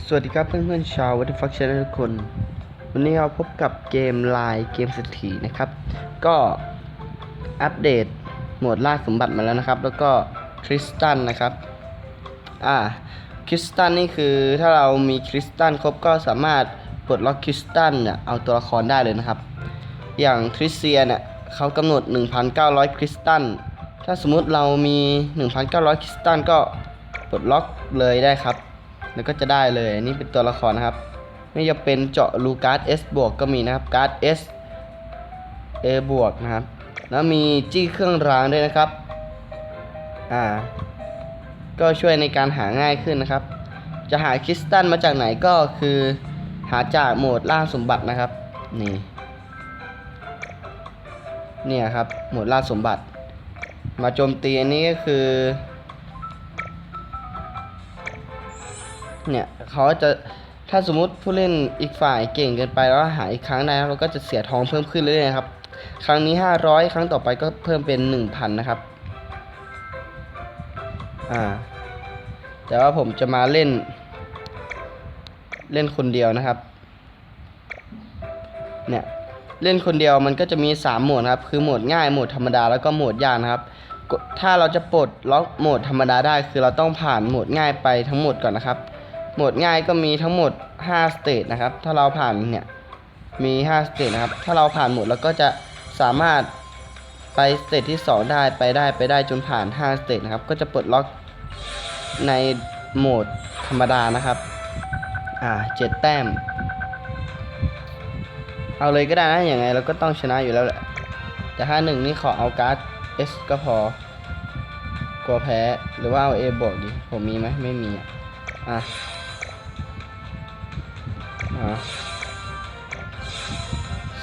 สวัสดีครับเพื่อนๆชาววัตถุฟักชันทุกคน วันนี้เราพบกับเกมไลน์เกมเศรษฐีนะครับ ก็อัปเดตโหมดล่าสมบัติมาแล้วนะครับ แล้วก็คริสตันนะครับอ่าคริสตันนี่คือถ้าเรามีคริสตันครบก็สามารถปลดล็อกคริสตันเนี่ยเอาตัวละครได้เลยนะครับ อย่างทริเซียเนี่ยเขากำหนด 1,900 คริสตัน ถ้าสมมุติเรามี 1,900 คริสตันก็ปลดล็อกเลยได้ครับ แล้วก็จะได้เลยอันนี่เป็นตัวละครนะครับ ไม่จะเป็นเจาะรูการ์ด S บวกก็มีนะครับการ์ด S A บวกนะครับ แล้วมีจี้เครื่องรางด้วยนะครับ อ่า ก็ช่วยในการหาง่ายขึ้นนะครับ จะหาคริสตัลมาจากไหนก็คือหาจากโหมดล่าสมบัตินะครับ นี่ เนี่ยครับ โหมดล่าสมบัติ มาโจมตีอันนี้ก็คือ เนี่ยเขาจะถ้าสมมุติผู้เล่นอีกฝ่ายเก่งเกินไปแล้วหายอีกครั้งได้เราก็จะเสียทองเพิ่มขึ้นเรื่อยๆครับ ครั้งนี้ 500 ครั้งต่อไปก็เพิ่มเป็น 1,000 นะครับ อ่า แต่ว่าผมจะมาเล่น เล่นคนเดียวนะครับ เนี่ยเล่นคนเดียวมันก็จะมี 3 โหมดครับ คือโหมดง่าย โหมดธรรมดา แล้วก็โหมดยากนะครับ ถ้าเราจะปลดล็อกโหมดธรรมดาได้ คือเราต้องผ่านโหมดง่ายไปทั้งหมดก่อนนะครับ โหมดง่ายก็มีทั้งหมด5สเตจนะครับ ถ้าเราผ่านเนี่ยมี5สเตจนะครับ ถ้าเราผ่านหมดแล้วก็จะสามารถไปสเตจที่ 2 ได้ไปได้ไปได้จนผ่าน5สเตจนะครับ ก็จะปลดล็อกในโหมดธรรมดานะครับ อ่าเจ็ดแต้ม เอาเลยก็ได้นะอย่างไงเราก็ต้องชนะอยู่แล้วแหละ แต่ถ้าหนึ่งนี่ขอเอาการ์ด S ก็พอกลัวแพ้หรือว่าเอา A บวกดี ผมมีไหมไม่มีอะอะอะ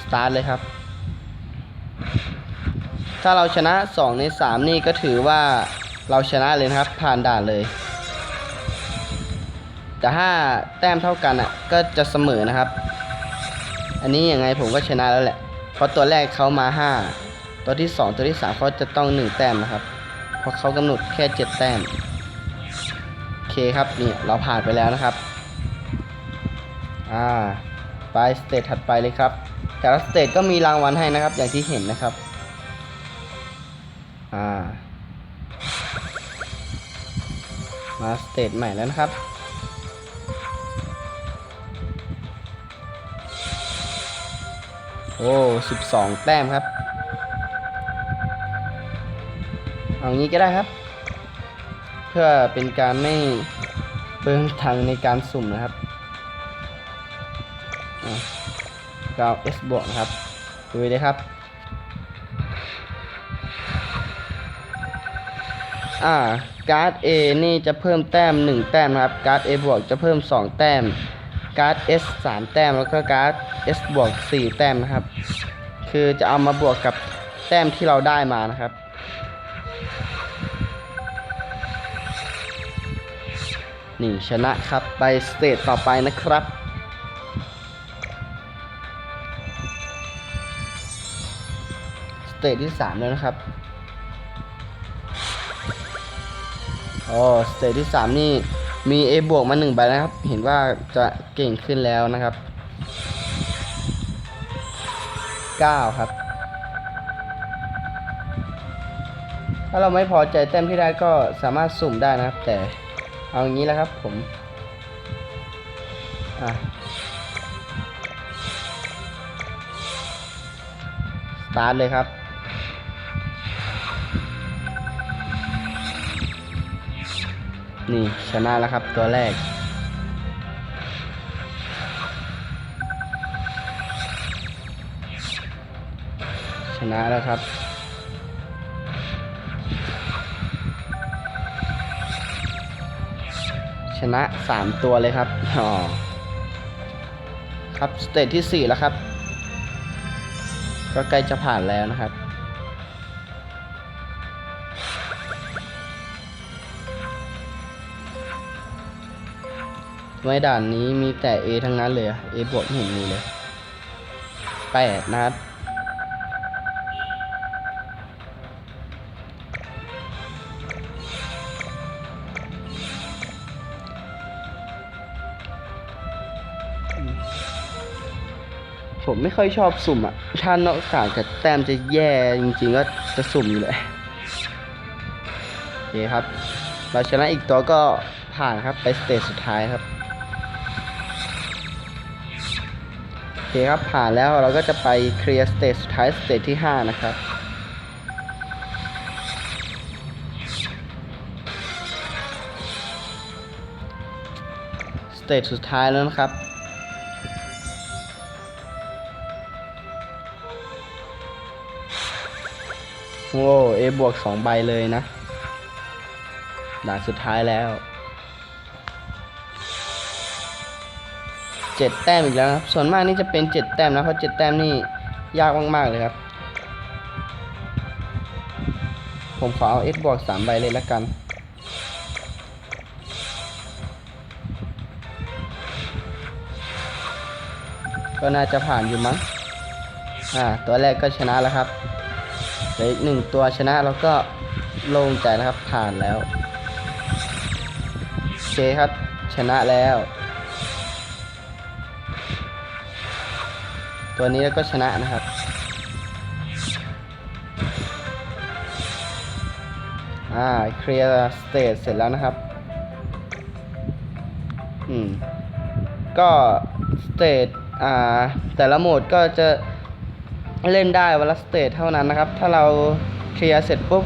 สตาร์ทเลยครับ ถ้าเราชนะ 2 ใน 3 นี่ก็ถือว่าเราชนะเลยนะครับ ผ่านด่านเลย แต่ถ้าแต้มเท่ากันอะก็จะเสมอนะครับ อันนี้ยังไงผมก็ชนะแล้วแหละ เพราะตัวแรกเขามา 5 ตัวที่ 2 ตัวที่3เขาจะต้อง 1 แต้มนะครับ เพราะเขากำหนดแค่ 7 แต้ม โอเคครับนี่เราผ่านไปแล้วนะครับ อ่าไปสเตจถัดไปเลยครับแต่ละสเตจก็มีรางวัลให้นะครับ อย่างที่เห็นนะครับ อ่า มาสเตจใหม่แล้วนะครับ โอ้สิบสองแต้มครับ เอางี้ก็ได้ครับ เพื่อเป็นการไม่เปลืองทางในการสุ่มนะครับ ก็เอา S บวกนะครับดูเลยครับ อ่า การ์ด A นี่จะเพิ่มแต้ม 1 แต้มนะครับ การ์ด A บวกจะเพิ่ม 2 แต้ม การ์ด S 3 แต้ม แล้วก็การ์ด S บวก 4 แต้มนะครับ คือจะเอามาบวกกับแต้มที่เราได้มานะครับนี่ชนะครับไปสเตจต่อไปนะครับ เตจที่ 3 แล้วนะครับอ๋อสเตจที่ 3 นี่มี A บวกมา1ใบนะครับ เห็นว่าจะเก่งขึ้นแล้วนะครับ 9 ครับ ถ้าเราไม่พอใจแต้มที่ได้ก็สามารถสุ่มได้นะครับ แต่เอาอย่างนี้แล้วครับผมอะสตาร์ทเลยครับ นี่ชนะแล้วครับตัวแรก ชนะแล้วครับ ชนะ 3 ตัวเลยครับอ๋อครับสเตจที่ 4 แล้วครับ ก็ใกล้จะผ่านแล้วนะครับ ไม่ด่านนี้มีแต่เอทั้งนั้นเลยเอบวกเห็นมีเลยแปดนัดผมไม่ค่อยชอบสุ่มอะชาตินอกสารแต่แต้มจะแย่จริงๆก็จะสุ่มอยู่เลยโอเคครับ เราชนะอีกตัวก็ผ่านครับไปสเตจสุดท้ายครับ เคครับผ่านแล้วเราก็จะไปเคลียร์สเตจสุดท้ายสเตจที่ 5 นะครับสเตจสุดท้ายแล้วนะครับ โอ้เอบวกสองใบเลยนะด่านสุดท้ายแล้ว เจ็ดแต้มอีกแล้วครับ ส่วนมากนี่จะเป็นเจ็ดแต้มนะ เพราะเจ็ดแต้มนี่ยากมาก ๆ เลยครับ ผมขอเอาเอบวกสามใบเลยละกัน ก็น่าจะผ่านอยู่มั้ง อ่า ตัวแรกก็ชนะแล้วครับเหลืออีกหนึ่งตัวชนะแล้วก็โล่งใจนะครับผ่านแล้ว โอเคครับ ชนะแล้ว ตัวนี้ก็ชนะนะครับ อ่าเคลียร์สเตจเสร็จแล้วนะครับ อืม ก็สเตจอ่า แต่ละโหมดก็จะเล่นได้วันละสเตจเท่านั้นนะครับ ถ้าเราเคลียร์เสร็จปุ๊บ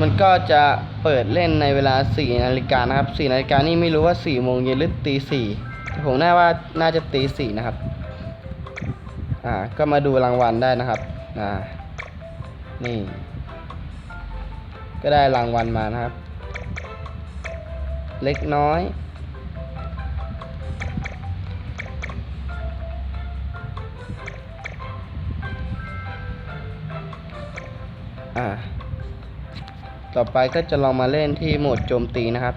มันก็จะเปิดเล่นในเวลา 4 นาฬิกานะครับ 4 นาฬิกานี่ไม่รู้ว่า 4 โมงเย็นหรือตี4แต่ผมน่าว่าน่าจะตี4นะครับ อ่าก็มาดูรางวัลได้นะครับอ่านี่ ก็ได้รางวัลมานะครับ เล็กน้อยอ่าต่อไปก็จะลองมาเล่นที่โหมดโจมตีนะครับ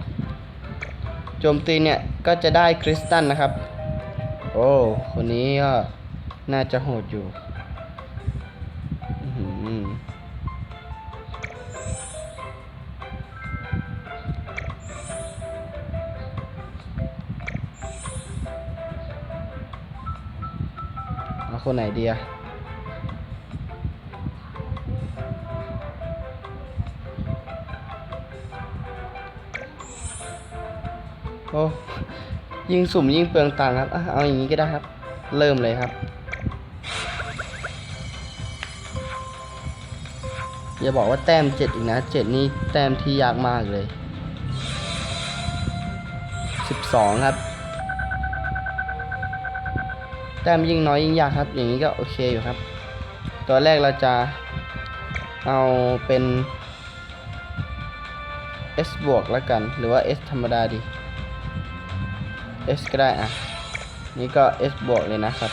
โจมตีเนี่ยก็จะได้คริสตัลนะครับ โอ้ คนนี้ก็ น่าจะโหดอยู่อื้อหือเอาคนไหนดีอะโอ้ยิงสุ่มยิงเปลืองตังค์ครับ เอาอย่างนี้ก็ได้ครับ เริ่มเลยครับ อย่าบอกว่าแต้มเจ็ดอีกนะเจ็ดนี่แต้มที่ยากมากเลยสิบสองครับ แต้มยิ่งน้อยยิ่งยากครับ อย่างนี้ก็โอเคอยู่ครับ ตัวแรกเราจะเอาเป็น S บวกแล้วกัน หรือว่า S ธรรมดาดี S ก็ได้อะ นี่ก็ S บวกเลยนะครับ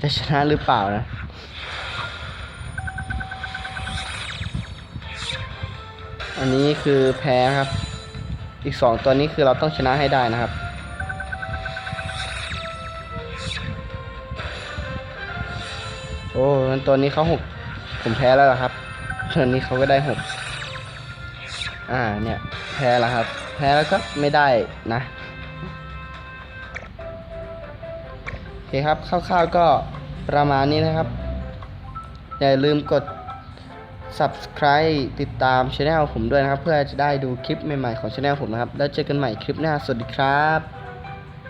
จะชนะหรือเปล่านะ อันนี้คือแพ้ครับ อีกสองตัวนี้คือเราต้องชนะให้ได้นะครับ โอ้ตัวนี้เขาหกผมแพ้แล้วครับตัวนี้เขาก็ได้หกอ่าเนี่ยแพ้แล้วครับ แพ้แล้วก็ไม่ได้นะโอเคครับคร่าวๆก็ประมาณนี้นะครับ อย่าลืมกด subscribe ติดตามช anel ผมด้วยนะครับ เพื่อจะได้ดูคลิปใหม่ๆของช anel ผมนะครับ แล้วเจอกันใหม่คลิปหน้า สวัสดีครับ